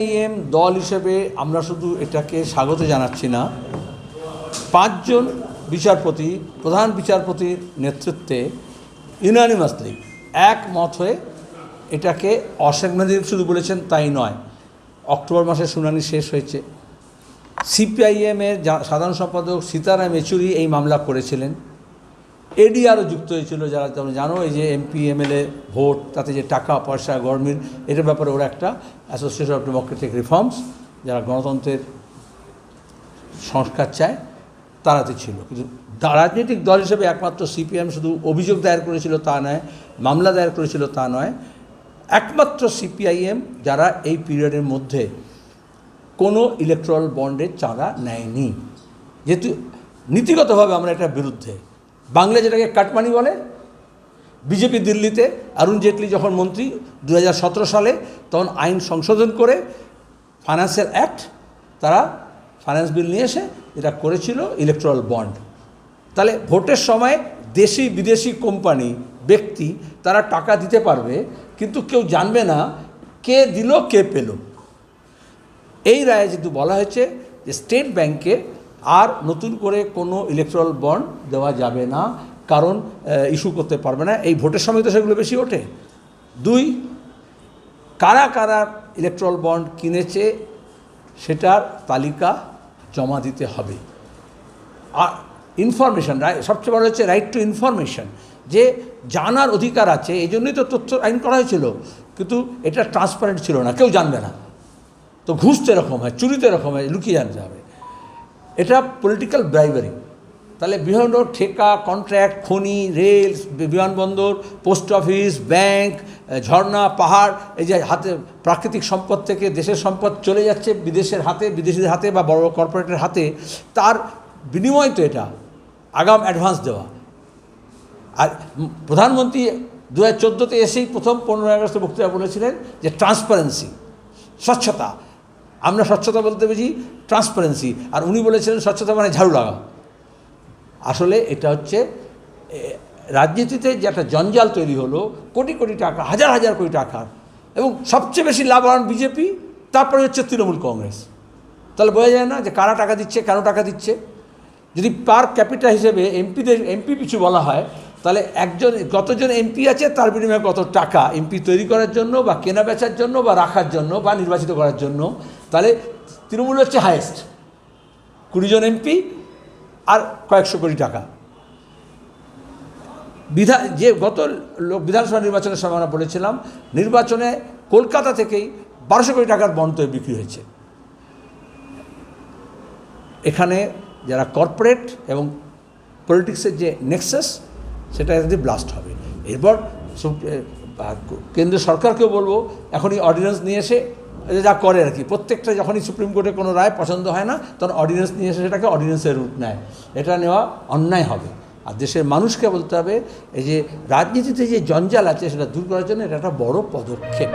M দল হিসেবে আমরা শুধু এটাকে স্বাগত জানাচ্ছি না। পাঁচজন বিচারপতি, প্রধান বিচারপতির নেতৃত্বে ইউনানিমাসলি একমত হয়ে এটাকে অসাংবিধানিক শুধু বলেছেন তাই নয়, অক্টোবর মাসে শুনানি শেষ হয়েছে। সিপিআইএমের সাধারণ সম্পাদক সীতারাম yechuri এই মামলা করেছিলেন। এডিআরও যুক্ত হয়েছিল যারা তোমরা জানো, এই যে এমপি এমএলএ ভোট, তাতে যে টাকা, পয়সা গভর্নমেন্ট এটার ব্যাপারে ওরা একটা অ্যাসোসিয়েশন অফ ডেমোক্রেটিক রিফর্মস যারা গণতন্ত্রের সংস্কার চায়, তারাতে ছিল। কিন্তু রাজনৈতিক দল হিসেবে একমাত্র সিপিএম শুধু অভিযোগ দায়ের করেছিল তা নয়, মামলা দায়ের করেছিল তা নয়, একমাত্র সিপিআইএম যারা এই পিরিয়ডের মধ্যে কোনো ইলেকট্রাল বন্ডের চাঁদা নেয়নি। যেহেতু নীতিগতভাবে আমরা এটার বিরুদ্ধে বাংলা যেটাকে কাটমানি বলে, বিজেপি দিল্লিতে, অরুণ জেটলি যখন মন্ত্রী দু হাজার সতেরো সালে, তখন আইন সংশোধন করে ফাইন্যান্সিয়াল অ্যাক্ট তারা ফাইন্যান্স বিল নিয়ে এসে এটা করেছিল ইলেকট্রাল বন্ড তাহলে ভোটের সময় দেশি বিদেশি কোম্পানি ব্যক্তি, তারা টাকা দিতে পারবে, কিন্তু কেউ জানবে না কে দিল, কে পেল। এই রায়ে যেহেতু বলা হয়েছে যে স্টেট ব্যাংকে আর নতুন করে কোনো ইলেকট্রাল বন্ড দেওয়া যাবে না, কারণ ইস্যু করতে পারবে না। এই ভোটের সময় তো সেগুলো বেশি ওঠে। দুই, কারা কারা ইলেকট্রাল বন্ড কিনেছে সেটার তালিকা জমা দিতে হবে। আর ইনফরমেশন সবচেয়ে বড় হচ্ছে রাইট টু ইনফরমেশন যে জানার অধিকার আছে, এই জন্যই তো তথ্য আইন করা হয়েছিল। কিন্তু এটা ট্রান্সপারেন্ট ছিল না, কেউ জানবে না। তো ঘুষ তো এরকম হয় চুরিতে এরকম হয়, লুকিয়ে জানতে হবে। এটা পলিটিক্যাল ব্রাইবারি তাহলে বিভিন্ন ঠেকা কন্ট্রাক্ট খনি রেল বিমানবন্দর পোস্ট অফিস ব্যাংক ঝর্ণা, পাহাড়, এই যে হাতে প্রাকৃতিক সম্পদ থেকে দেশের সম্পদ চলে যাচ্ছে বিদেশের হাতে, বিদেশিদের হাতে বা বড় কর্পোরেটের হাতে, তার বিনিময় তো এটা, আগাম অ্যাডভান্স দেওয়া। আর প্রধানমন্ত্রী দু হাজার চোদ্দোতে এসেই প্রথম পনেরোই আগস্টে বক্তৃতা বলেছিলেন যে ট্রান্সপারেন্সি স্বচ্ছতা আমরা স্বচ্ছতা বলতে বুঝি ট্রান্সপারেন্সি আর উনি বলেছিলেন, স্বচ্ছতা মানে ঝাড়ু লাগা আসলে এটা হচ্ছে রাজনীতিতে যে একটা জঞ্জাল তৈরি হলো, কোটি কোটি টাকা, হাজার হাজার কোটি টাকা। এবং সবচেয়ে বেশি লাভবান বিজেপি, তারপরে হচ্ছে তৃণমূল কংগ্রেস। তাহলে বোঝা যায় না যে কারা টাকা দিচ্ছে, কেন টাকা দিচ্ছে? যদি পার ক্যাপিটা হিসেবে এমপিদের, এমপি পিছু বলা হয়, তাহলে একজন, কতজন এমপি আছে, তার বিনিময়ে কত টাকা এমপি তৈরি করার জন্য বা কেনা বেচার জন্য বা রাখার জন্য বা নির্বাচিত করার জন্য তাহলে তৃণমূল হচ্ছে হায়েস্ট কুড়িজন এমপি আর কয়েকশো কোটি টাকা। বিধান যে গত বিধানসভা নির্বাচনের সময় আমরা বলেছিলাম, নির্বাচনে কলকাতা থেকেই বারোশো কোটি টাকার তৈরি বিক্রি হয়েছে। এখানে যারা কর্পোরেট এবং পলিটিক্সের যে নেক্সাস সেটা যদি ব্লাস্ট হবে। এরপর কেন্দ্র সরকারকেও বলব, এখনই অর্ডিন্যান্স নিয়ে এসে যা করে আর কি, প্রত্যেকটা যখনই সুপ্রিম কোর্টে কোনো রায় পছন্দ হয় না, তখন অর্ডিন্যান্স নিয়ে এসে সেটাকে অর্ডিন্যান্সের রূপ নেয়। এটা নেওয়া অন্যায় হবে। আর দেশের মানুষকে বলতে হবে, এই যে রাজনীতিতে যে জঞ্জাল আছে সেটা দূর করার জন্য এটা একটা বড় পদক্ষেপ।